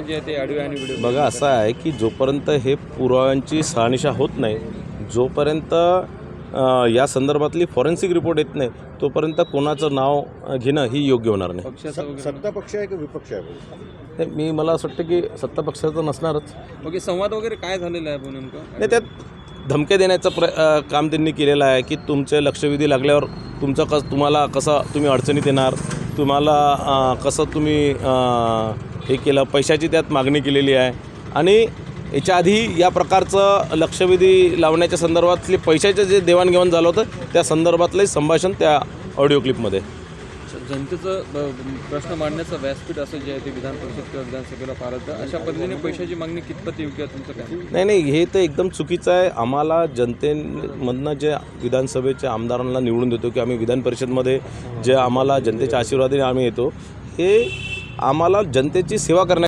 ते ऑडिओ आणि व्हिडिओ बघा असं आहे की जोपर्यंत हे पुराव्यांची शहानिशा होत नाही जोपर्यंत या संदर्भातली फॉरेन्सिक रिपोर्ट येत नाही तोपर्यंत कोणाचं नाव घेणं ही योग्य होणार नाही. सत्ता पक्ष आहे की विपक्ष आहे? नाही, मी मला असं वाटतं की सत्ता पक्षाचं नसणारच. ओके संवाद वगैरे काय झालेला आहे नेमकं? नाही त्यात धमक्या देण्याचं प्र काम त्यांनी केलेलं आहे की तुमचे लक्षवेधी लागल्यावर तुमचं कस तुम्हाला कसं तुम्ही अडचणीत येणार तुम्हाला कसं तुम्ही हे केलं पैशाची त्यात मागणी केलेली आहे. आणि याच्या आधी या प्रकारचं लक्षवेधी लावण्याच्या संदर्भातले पैशाचं जे देवाणघेवाण झालं होतं त्या संदर्भातलंही संभाषण त्या ऑडिओ क्लिपमध्ये जनतेचं प्रश्न मांडण्याचं व्यासपीठ असं जे आहे ते विधान परिषद किंवा विधानसभेला फार अशा पद्धतीने पैशाची मागणी कितपत योग्य आहे तुमचं काय? नाही नाही हे तर एकदम चुकीचं आहे. आम्हाला जनतेमधनं जे विधानसभेच्या आमदारांना निवडून देतो की आम्ही विधान परिषदमध्ये जे आम्हाला जनतेच्या आशीर्वादाने आम्ही येतो हे आम्हाला जनतेची सेवा करण्या